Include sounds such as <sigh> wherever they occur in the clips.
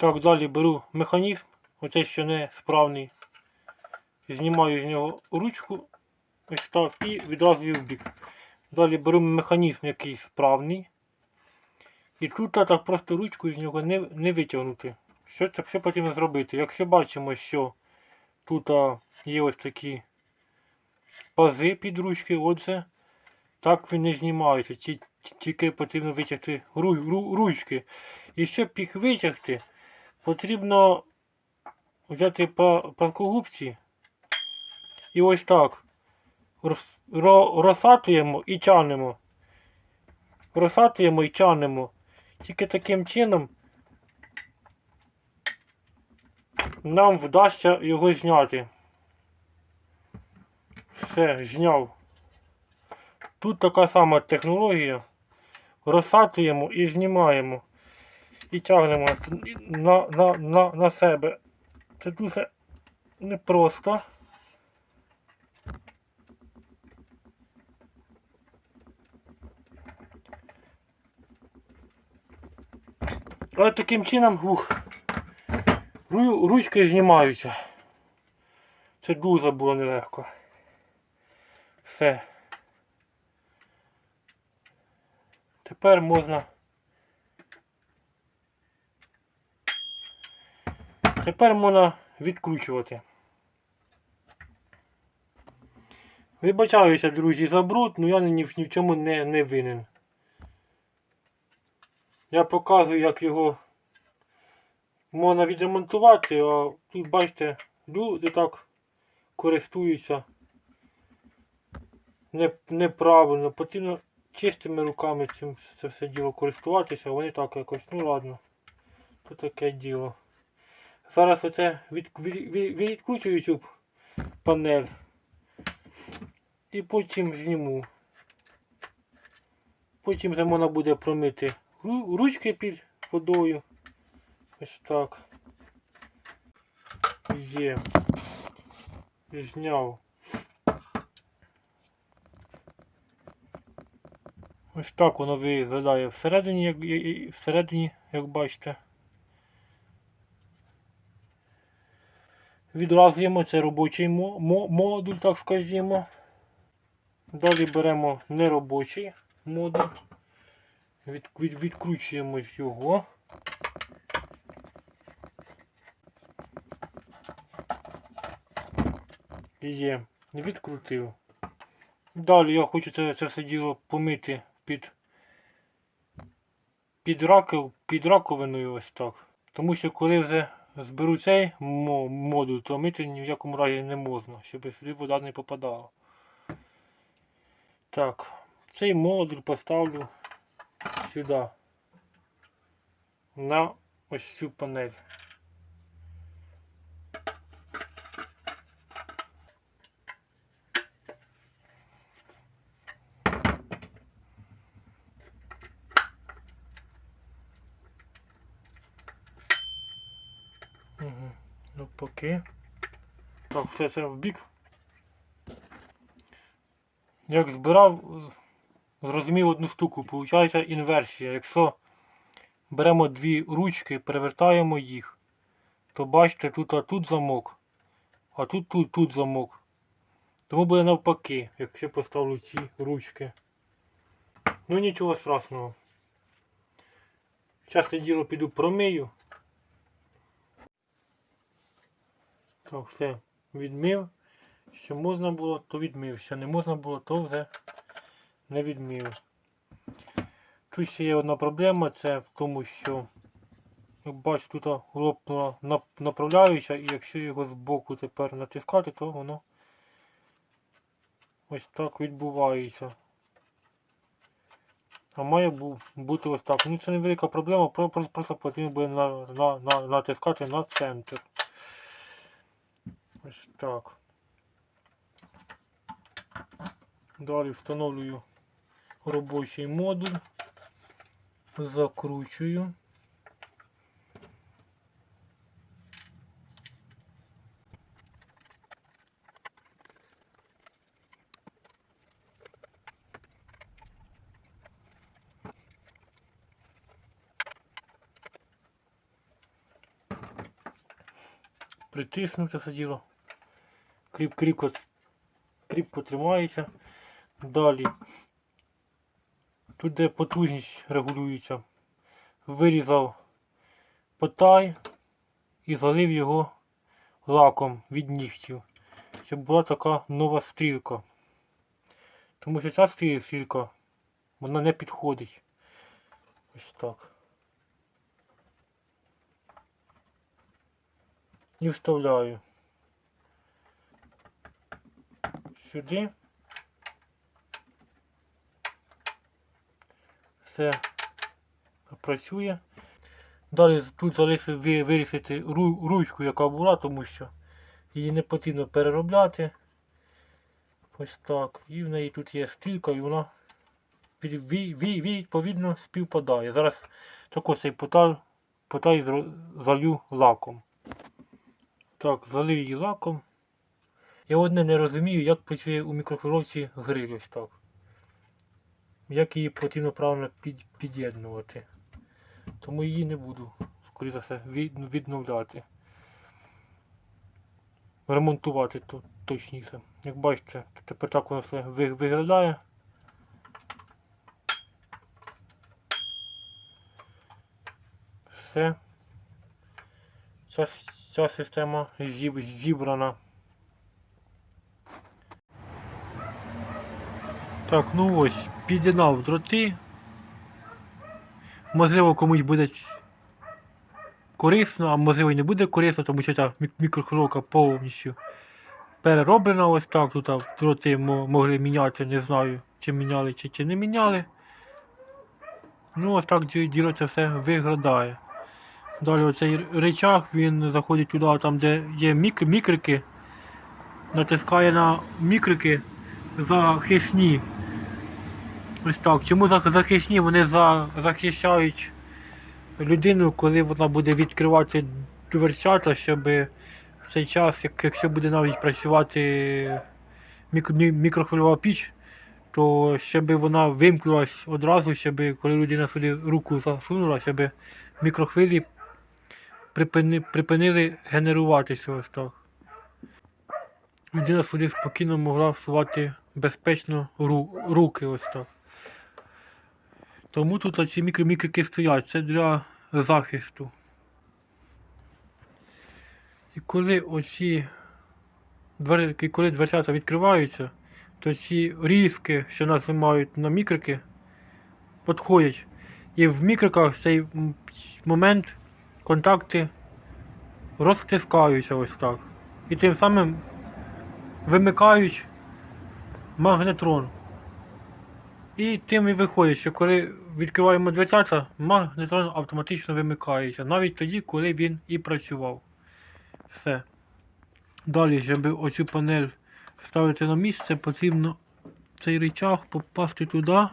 Так, далі беру механізм, оцей що не справний. Знімаю з нього ручку, ось так, і відразу її в бік. Далі беру механізм, який справний. І тут так просто ручку з нього не, не витягнути. Що це що потрібно зробити? Якщо бачимо, що тут а, є ось такі пази під ручки, отже, так він не знімається. Тільки потрібно витягти ру- ру- ручки. І щоб їх витягти, потрібно взяти пласкогубці і ось так роз- розсатуємо і тянемо. Розсатуємо і тянемо. Тільки таким чином нам вдасться його зняти. Все, зняв. Тут така сама технологія. Розсатуємо і знімаємо. І тягнемо на, на, на, на себе. Це дуже непросто. Але таким чином ух, ручки знімаються. Це дуже було нелегко. Все. Тепер можна. Тепер можна відкручувати. Вибачаюся, друзі, за бруд, але я ні, ні в чому не, не винен. Я показую, як його можна відремонтувати, а тут бачите, люди так користуються неправильно. Потрібно чистими руками цим це все діло користуватися, а вони так якось, ну ладно, то таке діло. Зараз оце від, від, від, відкручую цю панель і потім зніму. Потім можна буде промити ручки під водою. Ось так. Є. Зняв. Ось так воно виглядає всередині, як, всередині, як бачите. Відразуємо це робочий мо- мо- модуль, так скажімо. Далі беремо неробочий модуль. Від, від, відкручуємо його. Є, відкрутив. Далі я хочу це, це все діло помити під, під, раков, під раковиною ось так. Тому що коли вже зберу цей модуль, то мити ні в якому разі не можна, щоб сюди вода не попадала. Так, цей модуль поставлю сюди. На ось цю панель. Ну. Так, все це в бік. Як збирав, зрозумів одну штуку. Получається інверсія. Якщо беремо дві ручки, перевертаємо їх, то бачите, тут а тут замок, а тут тут тут замок. Тому буде навпаки, якщо поставлю ці ручки. Ну нічого страшного. Зараз це діло піду промию. Так, все, відмив. Що можна було, то відмив. Що не можна було, то вже не відмив. Тут ще є одна проблема, це в тому, що як бачите, тут лопнула нап- направляюча, і якщо його з боку тепер натискати, то воно ось так відбувається. А має бути ось так. Ну це невелика проблема, про- про- просто потрібно буде на, на, на, натискати на центр. Ось так. Далі встановлюю робочий модуль, закручую. притиснути це діло. Кріп, кріпко, кріпко тримається. Далі. Тут де потужність регулюється. Вирізав потай і залив його лаком від нігтів. Щоб була така нова стрілка. Тому що ця стрі- стрілка вона не підходить. Ось так. І вставляю. Сюди. Все працює. Далі тут залишив ви- вирісити ру- ручку, яка була, тому що її не потрібно переробляти. Ось так. І в неї тут є стрілка, і вона від, ві- ві- відповідно співпадає. Зараз також цей потай, потай залю лаком. Так, залив її лаком. Я одне не розумію, як працює у мікрохвильовці гриль ось так. Як її потрібно правильно під, під'єднувати. Тому її не буду, скоріше за все, від, відновляти. Ремонтувати то, точніше. Як бачите, тепер так воно все ви- виглядає. Все. Ця, ця система зіб- зібрана. Так, ну ось, під'єднав дроти. Можливо, комусь буде корисно, а можливо і не буде корисно, тому що ця мі- повністю перероблена ось так. Тут дроти могли міняти, не знаю, чи міняли, чи, чи не міняли. Ну, ось так ді- діло це все виглядає. Далі оцей речах, він заходить туди, там де є мік- мікрики, натискає на мікрики захисні. Ось так. Чому захисні? Вони за, захищають людину, коли вона буде відкривати дверцята, щоб в цей час, як, якщо буде навіть працювати мік, мікрохвильова піч, то щоб вона вимкнулась одразу, щоб коли людина сюди руку засунула, щоб мікрохвилі припини, припинили генеруватися ось так. Людина сюди спокійно могла всувати безпечно ру, руки ось так. Тому тут ці мікро мікрики стоять, це для захисту. І коли оці двері, коли дверцята відкриваються, то ці різки, що нас нажимають на мікрики, підходять. І в мікриках в цей момент контакти розтискаються ось так. І тим самим вимикають магнетрон. І тим і виходить, що коли відкриваємо дверцята, магнетрон автоматично вимикається, навіть тоді, коли він і працював. Все. Далі, щоб оцю панель вставити на місце, потрібно цей рычаг попасти туди.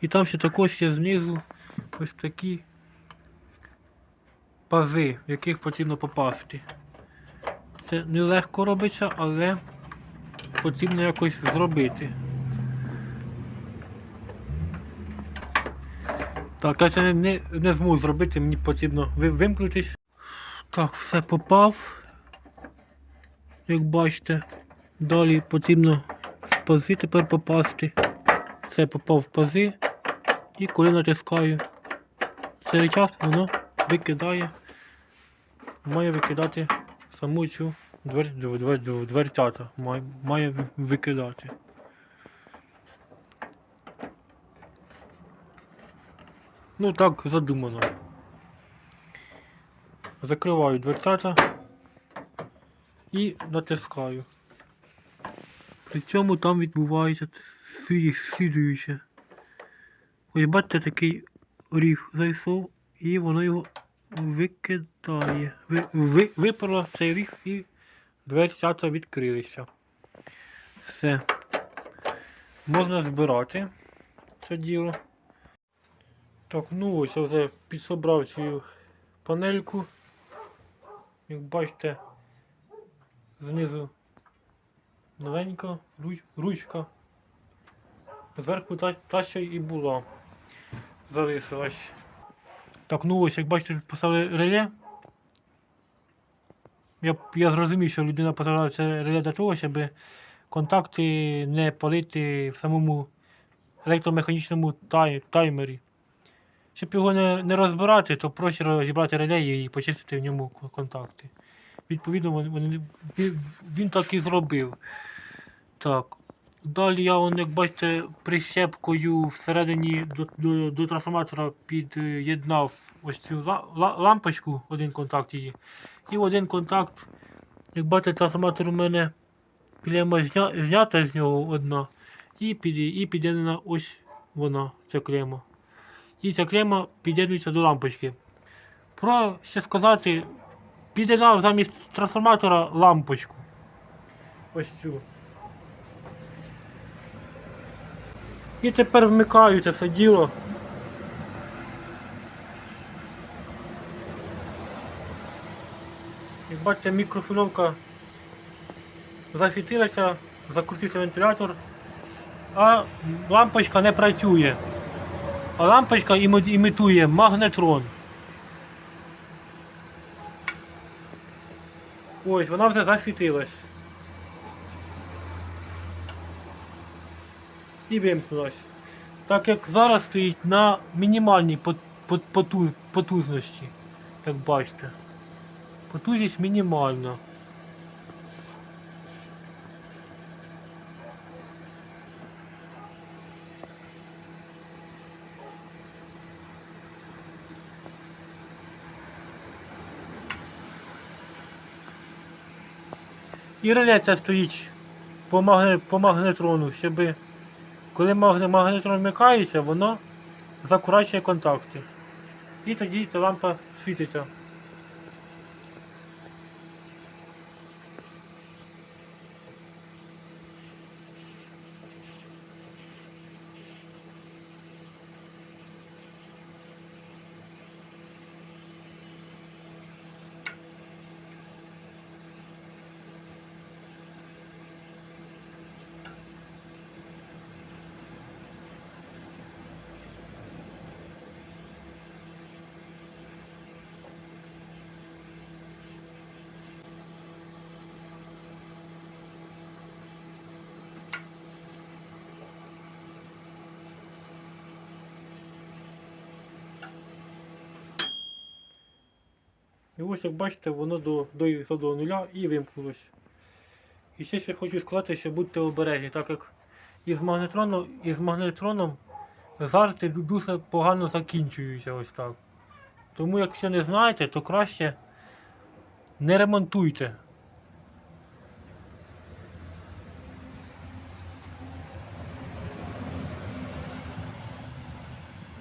І там ще також є знизу ось такі пази, в яких потрібно попасти. Це нелегко робиться, але потрібно якось зробити. Так, я це не, не, зможу зробити, мені потрібно ви- вимкнутись. Так, все попав. Як бачите. Далі потрібно в пази тепер попасти. Все попав в пази. І коли натискаю цей рычаг, воно викидає. Має викидати саму цю двер, двер, двер, дверцята. Має, має викидати. Ну так задумано. Закриваю дверцята і натискаю. При цьому там відбувається слід- слідуюче. Ось бачите, такий оріг зайшов і воно його викидає. Ви, ви, випало цей оріг і дверцята відкрилися. Все. Можна збирати це діло. Так, ну ось я вже підсобрав цю панельку. Як бачите, знизу новенька ручка. Зверху та, та ще і була. Залишилась. Так, ну ось, як бачите, поставили реле. я, я зрозумів, що людина поставила це реле для того, щоб контакти не палити в самому електромеханічному тай, таймері. Щоб його не, не розбирати, то проще розібрати реле і почистити в ньому контакти. Відповідно, вони, він, так і зробив. Так. Далі я, як бачите, прищепкою всередині до, до, до трансформатора під'єднав ось цю ла- ла- лампочку, один контакт її. І один контакт, як бачите, трансформатор у мене клема зня, знята з нього одна. І, під, під'єднана ось вона, ця клема. І клема під'єднується до лампочки. Про ще сказати, під'єднав замість трансформатора лампочку. Ось цю. І тепер вмикаю це все діло. Як бачите, мікрофоновка засвітилася, закрутився вентилятор, а лампочка не працює. Лампочка імітує магнетрон. Ось, вона вже засвітилась. І вимкнулась. Так як зараз стоїть на мінімальній пот- пот- поту- потужності, як бачите. Потужність мінімальна. І реле це стоїть по, магне, по магнетрону, щоб коли магне, магнетрон вмикається, воно закурачує контакти. І тоді ця лампа світиться. І ось як бачите, воно до, до, до нуля і вимкнулось. І ще ще хочу сказати, що будьте обережні, так як із магнетроном, із магнетроном жарти дуже погано закінчуються ось так. Тому якщо не знаєте, то краще не ремонтуйте.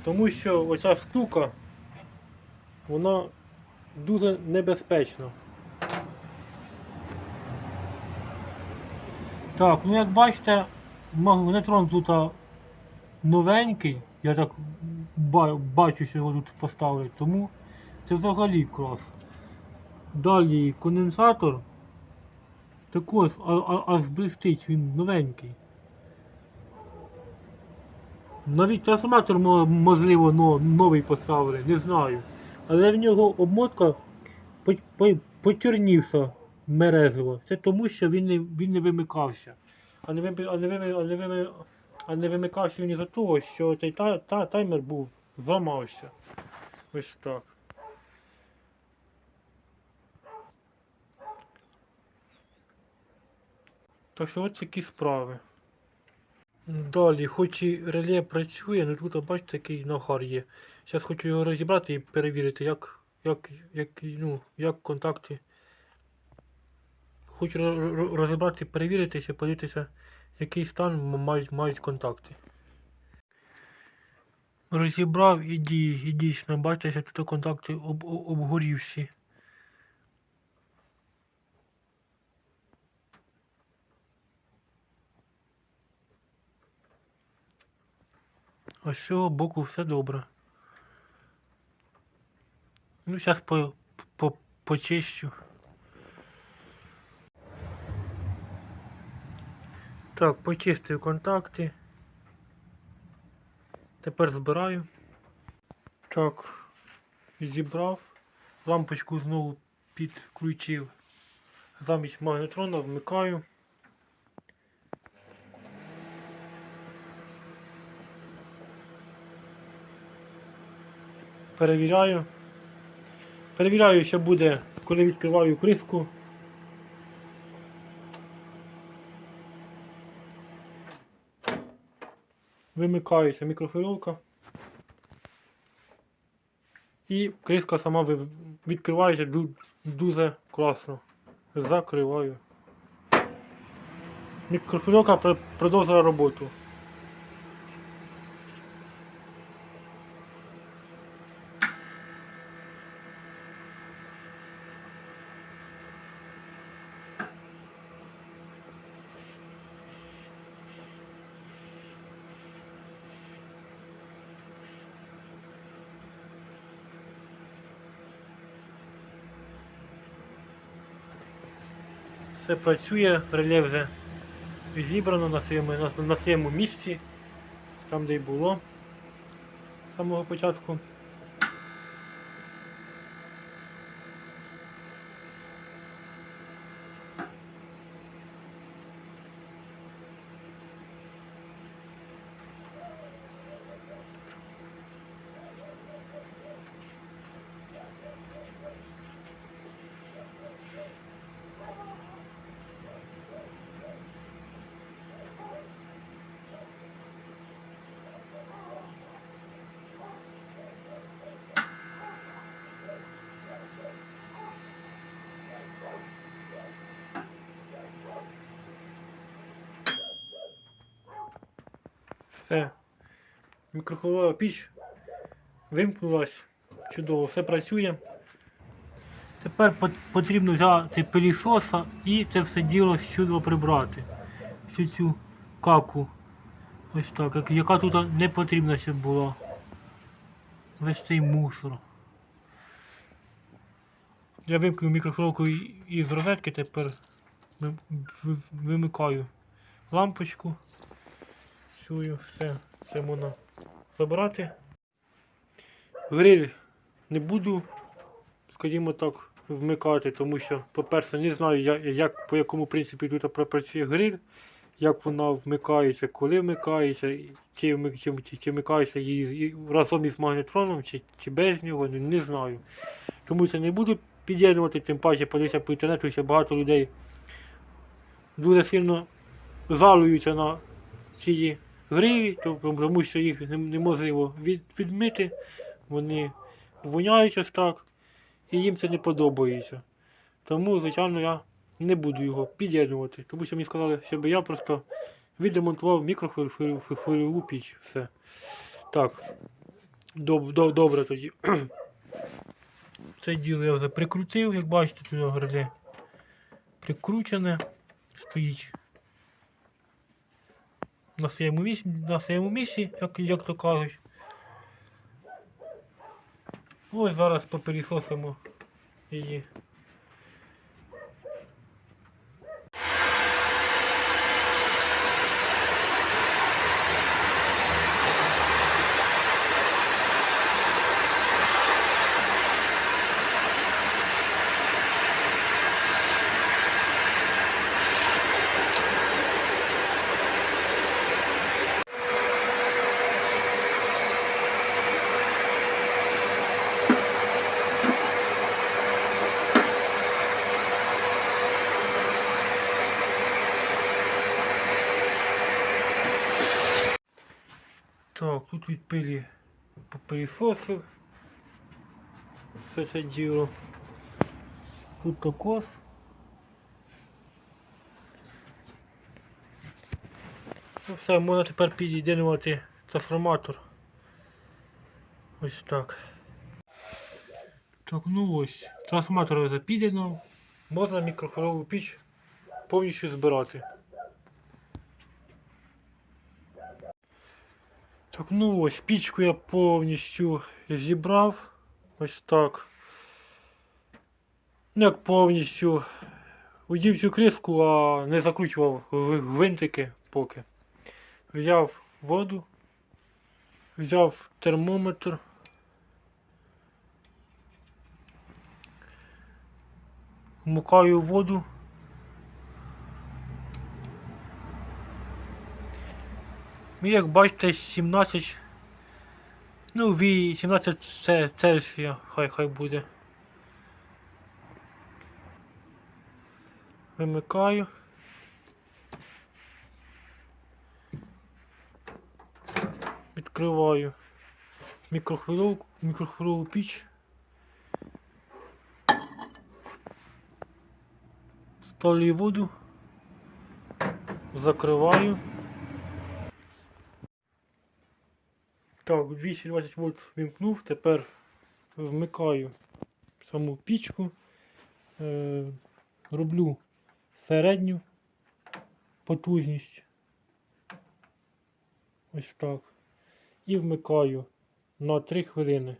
Тому що оця штука, вона дуже небезпечна. Так, ну як бачите, магнетрон тут новенький, я так бачу, що його тут поставили, тому це взагалі клас. Далі конденсатор також а, а, аж блистить, він новенький. Навіть трансформатор можливо новий поставили, не знаю. Але в нього обмотка по- по- почорнівся мережево. Це тому, що він не, він не вимикався. А не, вими- а, не вими- а, не вими- а не вимикався він із-за того, що цей та, та, таймер був зламався. Ось так. Так що ось такі справи. Далі, хоч і реле працює, але тут бачите, який нагар є. Зараз хочу його розібрати і перевірити, як, як, як, ну, як контакти. Хочу ро- ро- розібрати, перевірити, щоб подивитися, який стан мають, мають контакти. Розібрав і, дій, дійсно, бачите, тут контакти об- обгорівші. А з цього боку все добре. Ну, зараз по, по, почищу. Так, почистив контакти. Тепер збираю. Так, зібрав. Лампочку знову підключив замість магнетрона вмикаю. Перевіряю. Перевіряю, що буде, коли відкриваю кришку. Вимикається мікрохвильовка. І кришка сама відкривається дуже класно. Закриваю. Мікрохвильовка пр- продовжила роботу. Все працює, реле вже зібрано на своєму, на, на своєму місці, там де й було з самого початку. Все. Мікрохвильова піч вимкнулась. Чудово, все працює. Тепер потрібно взяти пилісоса і це все діло чудово прибрати. Всю цю каку. Ось так, яка тут не потрібна щоб була. Весь цей мусор. Я вимкнув мікрохвильовку і- із розетки, тепер ви- ви- вимикаю лампочку. Чую, все, це можна забрати. Гриль не буду, скажімо так, вмикати, тому що, по-перше, не знаю, як, по якому принципі тут працює гриль, як вона вмикається, коли вмикається, чи, чи, чи, чи вмикається її разом із магнетроном, чи, чи без нього, не, не знаю. Тому це не буду під'єднувати, тим паче подивися по інтернету, що багато людей дуже сильно жалуються на ці гриві, тому що їх не- неможливо від, відмити, вони воняють ось так, і їм це не подобається. Тому, звичайно, я не буду його під'єднувати, тому що мені сказали, щоб я просто відремонтував мікрохвильову піч. Все. Так. Доб, доб, добре тоді. <clears throat> Це діло я вже прикрутив, як бачите, тут гриле прикручене, стоїть на своєму місці, на своєму місці, як, як то кажуть. Ось зараз попересосимо її. Так, тут відпилі. Все це діло. Тут кокос. Ну все, можна тепер під'єднувати трансформатор. Ось так. Так, ну ось. Трансформатор я. Можна мікрохвильову піч повністю збирати. Так, ну ось пічку я повністю зібрав. Ось так. Ну як повністю удів цю криску, а не закручував гвинтики поки. Взяв воду, взяв термометр. Вмикаю воду І як бачите, 17. Ну, ві 17 це Цельсія, хай хай буде. Вимикаю. Відкриваю мікрохвильову піч. Ставлю воду. Закриваю. Так, 220 вольт вімкнув, тепер вмикаю саму пічку, е, роблю середню потужність. Ось так. І вмикаю на 3 хвилини.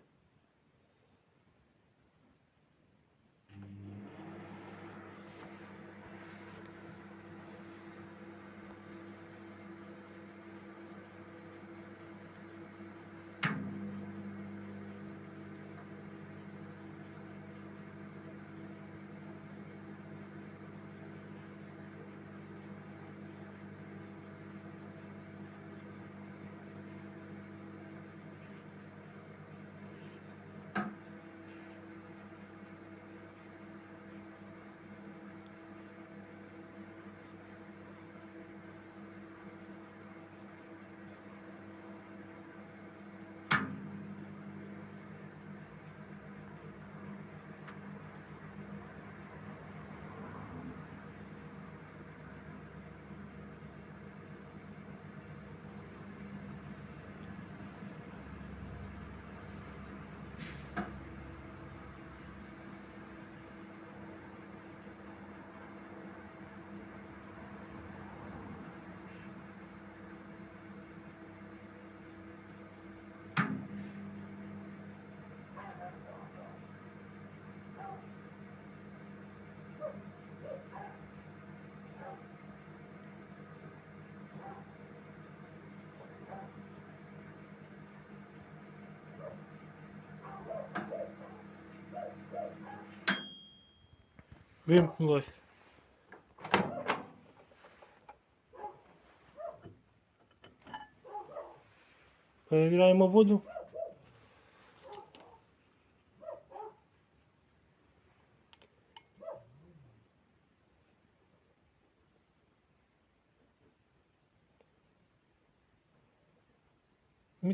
Вимкнулась. Перевіряємо воду.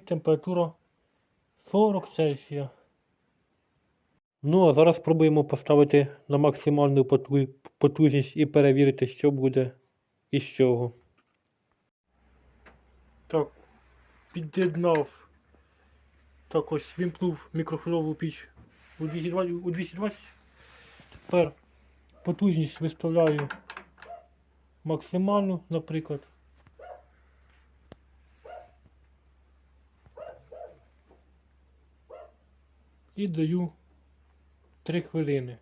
Температура 40 Цельсія. Ну, а зараз спробуємо поставити на максимальну потужність і перевірити, що буде і з чого. Так, під'єднав. Так ось вімкнув мікрохвильову піч у 220. У 220. Тепер потужність виставляю максимальну, наприклад. І даю 3 хвилини.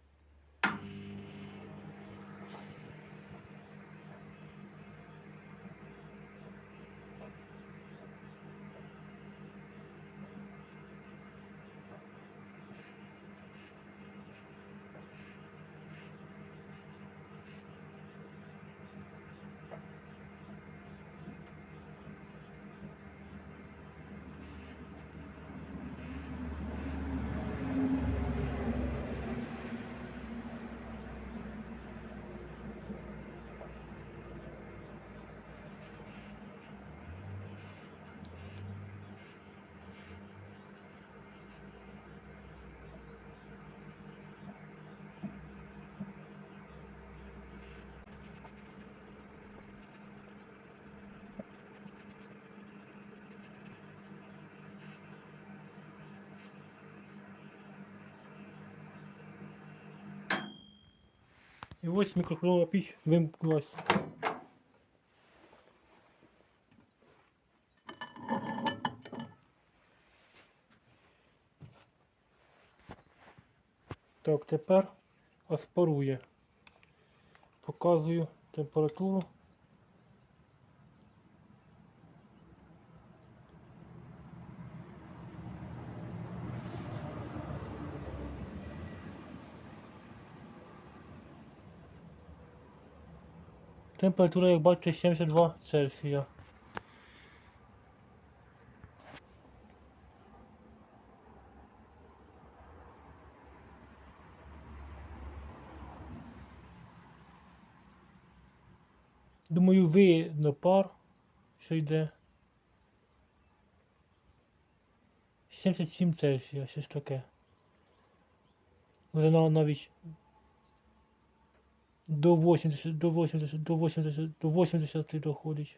І ось мікрохвильова піч вимкнулась. Так, тепер аспарує. Показую температуру. Температура, як бачите, 72 Цельсія. Думаю, видно пар, що йде. 77 Цельсія, щось таке. Вже навіть до 80, до 80, до 80, до 80 доходить.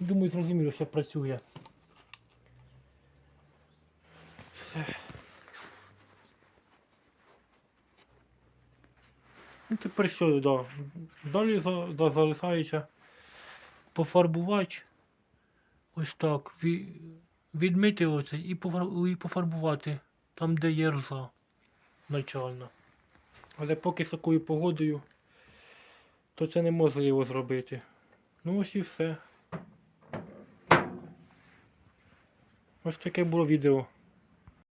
Думаю, зрозуміло, що працює. Все. Ну, тепер що, да. Далі да, залишається пофарбувати. Ось так. Ві, відмити оце і пофарбувати там, де є рза. Начально. Але поки з такою погодою, то це неможливо зробити. Ну ось і все. Ось таке було відео.